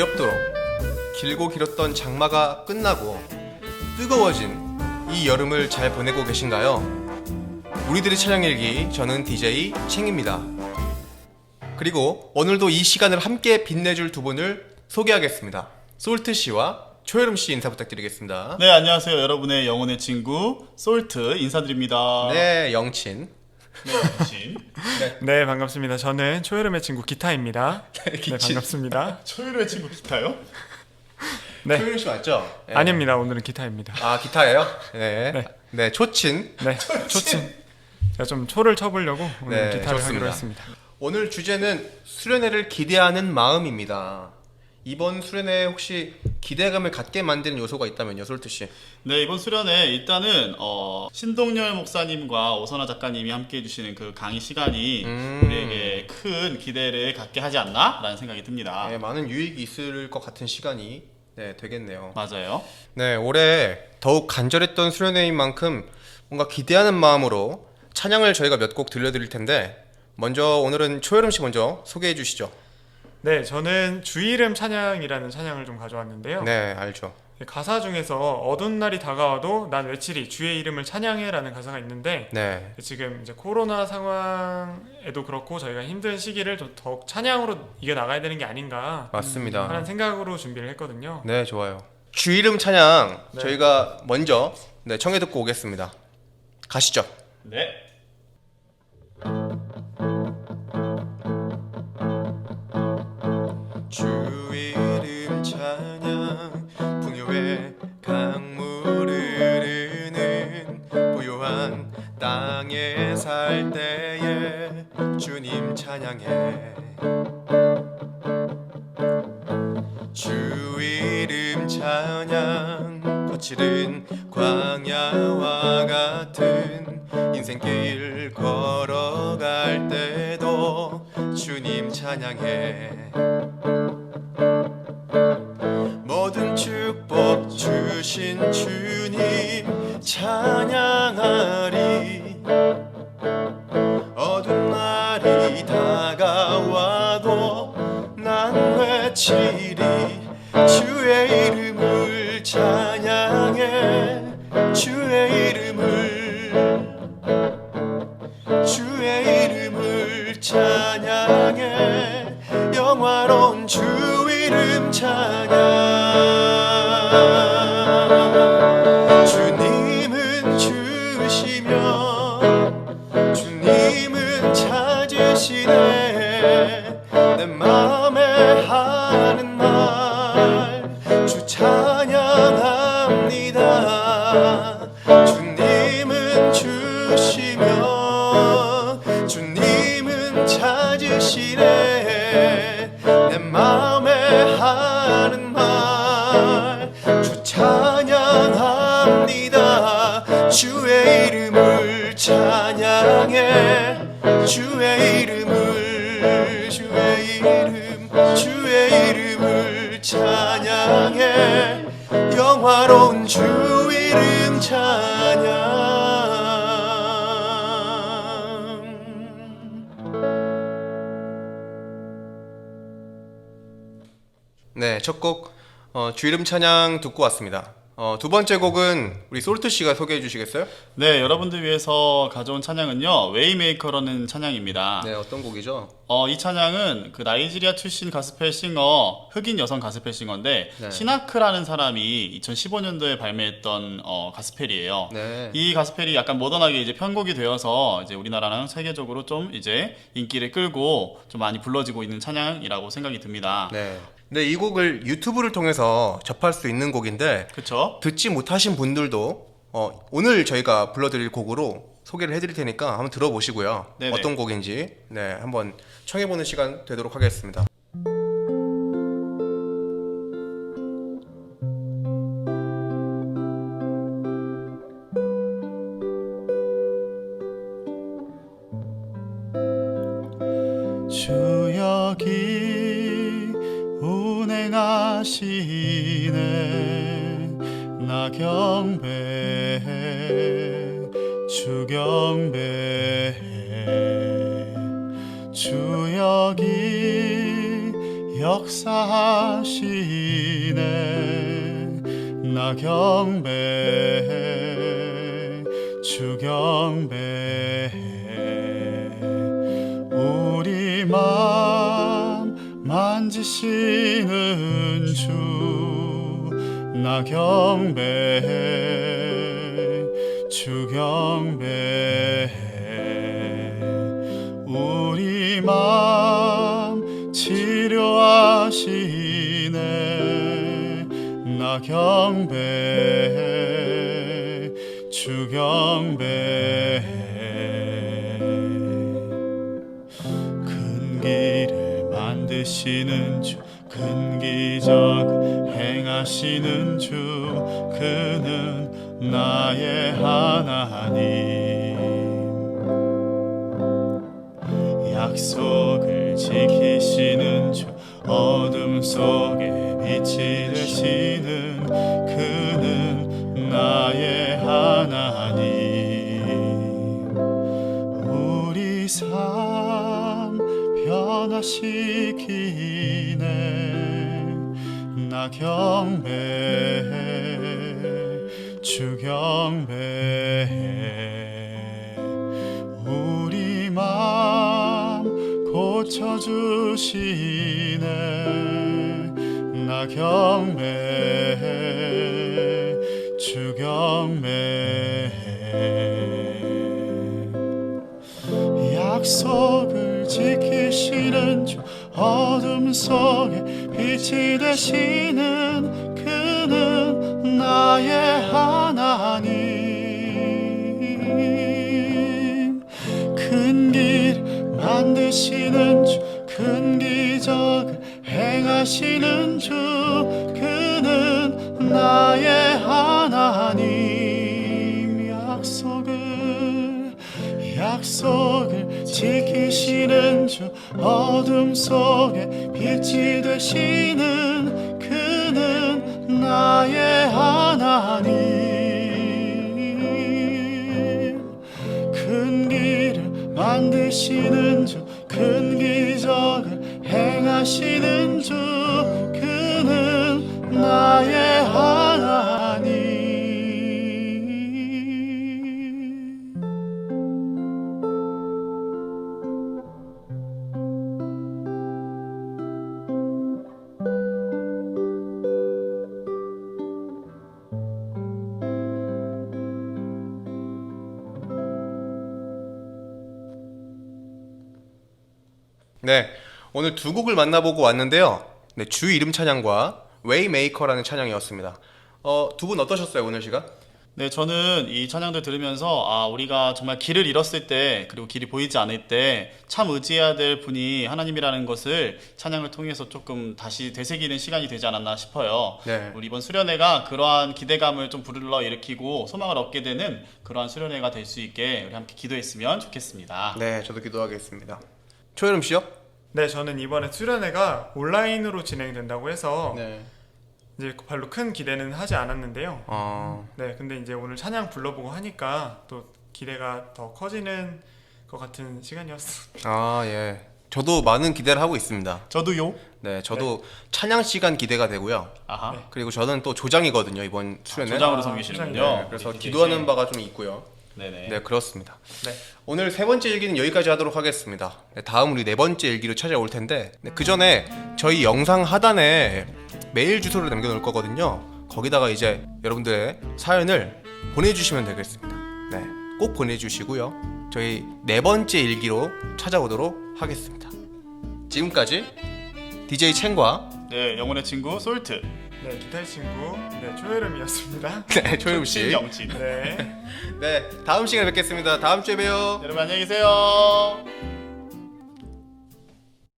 지겹도록 길고 길었던 장마가 끝나고 뜨거워진 이 여름을 잘 보내고 계신가요? 우리들의 찬양일기 저는 DJ 챙입니다. 그리고 오늘도 이 시간을 함께 빛내줄 두 분을 소개하겠습니다. 솔트 씨와 초여름 씨 인사 부탁드리겠습니다. 네, 안녕하세요. 여러분의 영혼의 친구 솔트 인사드립니다. 네, 영친. 네, 진. 네 반갑습니다. 저는 초여름의 친구 기타입니다. 네 기친. 반갑습니다. 초율의 친구 기타요? 네 초여름 씨 맞죠? 네. 아닙니다. 오늘은 기타입니다. 아 기타예요? 네. 네. 네. 초친. 네 초침. 제가 좀 초를 쳐보려고 오늘 네, 기타를 좋습니다. 하기로 했습니다. 오늘 주제는 수련회를 기대하는 마음입니다. 이번 수련회 혹시 기대감을 갖게 만드는 요소가 있다면요, 솔트 씨. 네, 이번 수련회 일단은 어, 신동열 목사님과 오선아 작가님이 함께 해주시는 그 강의 시간이 음. 우리에게 큰 기대를 갖게 하지 않나라는 생각이 듭니다. 네, 많은 유익이 있을 것 같은 시간이 네, 되겠네요. 맞아요. 네, 올해 더욱 간절했던 수련회인 만큼 뭔가 기대하는 마음으로 찬양을 저희가 몇 곡 들려드릴 텐데 먼저 오늘은 초여름 씨 먼저 소개해 주시죠. 네 저는 주이름 찬양이라는 찬양을 좀 가져왔는데요. 네, 알죠. 가사 중에서 어두운 날이 다가와도 난 외치리 주의 이름을 찬양해라는 가사가 있는데 네, 지금 이제 코로나 상황에도 그렇고 저희가 힘든 시기를 좀 더욱 찬양으로 이겨 나가야 되는 게 아닌가 맞습니다. 하는 생각으로 준비를 했거든요. 네, 좋아요. 주 이름 찬양 네. 저희가 먼저 네, 청해 듣고 오겠습니다. 가시죠. 네. 찬양 풍요의 강물 흐르는 부요한 땅에 살 때에 주님 찬양해. 주 이름 찬양 거칠은 광야와 같은 인생길 걸어갈 때도 주님 찬양해 축복 주신 주님 찬양하리 찾으시네 내 맘에 하는 말 주 찬양합니다. 주님은 주시며 주님은 찾으시네. 내 맘에 하는 찬양해 영화로운 주 이름 찬양 네, 첫곡 어, 주 이름 찬양 듣고 왔습니다. 어, 두 번째 곡은 우리 솔트 씨가 소개해 주시겠어요? 네, 여러분들 위해서 가져온 찬양은요. 웨이메이커라는 찬양입니다. 네, 어떤 곡이죠? 어, 이 찬양은 그 나이지리아 출신 가스펠 싱어, 흑인 여성 가스펠 싱어인데 네. 시나크라는 사람이 2015년도에 발매했던 어, 가스펠이에요. 네. 이 가스펠이 약간 모던하게 이제 편곡이 되어서 이제 우리나라랑 세계적으로 좀 이제 인기를 끌고 좀 많이 불러지고 있는 찬양이라고 생각이 듭니다. 네. 근데 이 곡을 유튜브를 통해서 접할 수 있는 곡인데 그쵸? 듣지 못하신 분들도 어, 오늘 저희가 불러드릴 곡으로 소개를 해드릴 테니까 한번 들어보시고요. 네네. 어떤 곡인지 네 한번 청해보는 시간 되도록 하겠습니다. 주 여기 운행 하시네. 나 경배해 주 경배해 주 여기 역사하시네. 나 경배 주경배 우리 맘 만지시는 주 나 경배 주경배. 우리 맘 치료하시네. 나 경배 주경배. 큰 길을 만드시는 주, 큰 기적 행하시는 주, 그는 나의 하나님. 약속을 지키시는 주, 어둠 속에 빛이 되시는 그는 변화시키네. 나 경배 주경배. 우리 맘 고쳐주시네. 나 경배 주경배. 약속을 지키 시는 주 어둠 속에 빛이 되시는 그는 나의 하나님. 큰 길 만드시는 주 큰 기적을 행하시는 주 그는 나의 하나님. 약속을 약속을 지키시는 주 어둠 속에 빛이 되시는 그는 나의 하나님. 큰 길을 만드시는 주큰 기적을 행하시는 주 그는 나의 네, 오늘 두 곡을 만나보고 왔는데요. 네, 주 이름 찬양과 웨이메이커라는 찬양이었습니다. 어, 두 분 어떠셨어요 오늘 시간? 네, 저는 이 찬양들 들으면서 아, 우리가 정말 길을 잃었을 때 그리고 길이 보이지 않을 때 참 의지해야 될 분이 하나님이라는 것을 찬양을 통해서 조금 다시 되새기는 시간이 되지 않았나 싶어요. 네. 우리 이번 수련회가 그러한 기대감을 좀 불러 일으키고 소망을 얻게 되는 그러한 수련회가 될 수 있게 우리 함께 기도했으면 좋겠습니다. 네, 저도 기도하겠습니다. 초여름 씨요? 네, 저는 이번에 수련회가 온라인으로 진행된다고 해서 네. 이제 별로 큰 기대는 하지 않았는데요. 어, 네, 근데 이제 오늘 찬양 불러보고 하니까 또 기대가 더 커지는 것 같은 시간이었습니다. 아 예. 저도 많은 기대를 하고 있습니다. 저도요. 네, 저도 찬양 시간 기대가 되고요. 아하. 네. 그리고 저는 또 조장이거든요 이번 수련회. 조장으로 아, 섬기시는군요. 네, 그래서 우리 기도하는. 바가 좀 있고요. 네네. 네, 그렇습니다. 네. 오늘 세 번째 일기는 여기까지 하도록 하겠습니다. 네, 다음 우리 네 번째 일기로 찾아올 텐데 네, 그 전에 저희 영상 하단에 메일 주소를 남겨놓을 거거든요. 거기다가 이제 여러분들의 사연을 보내주시면 되겠습니다. 네, 꼭 보내주시고요. 저희 네 번째 일기로 찾아오도록 하겠습니다. 지금까지 DJ 챙과 네, 영혼의 친구 솔트. 네, 기타 친구 네, 초여름이었습니다. 네, 초영 씨. 영진. 네. 네, 다음 시간에 뵙겠습니다. 다음 주에 봬요. 여러분 안녕히 계세요.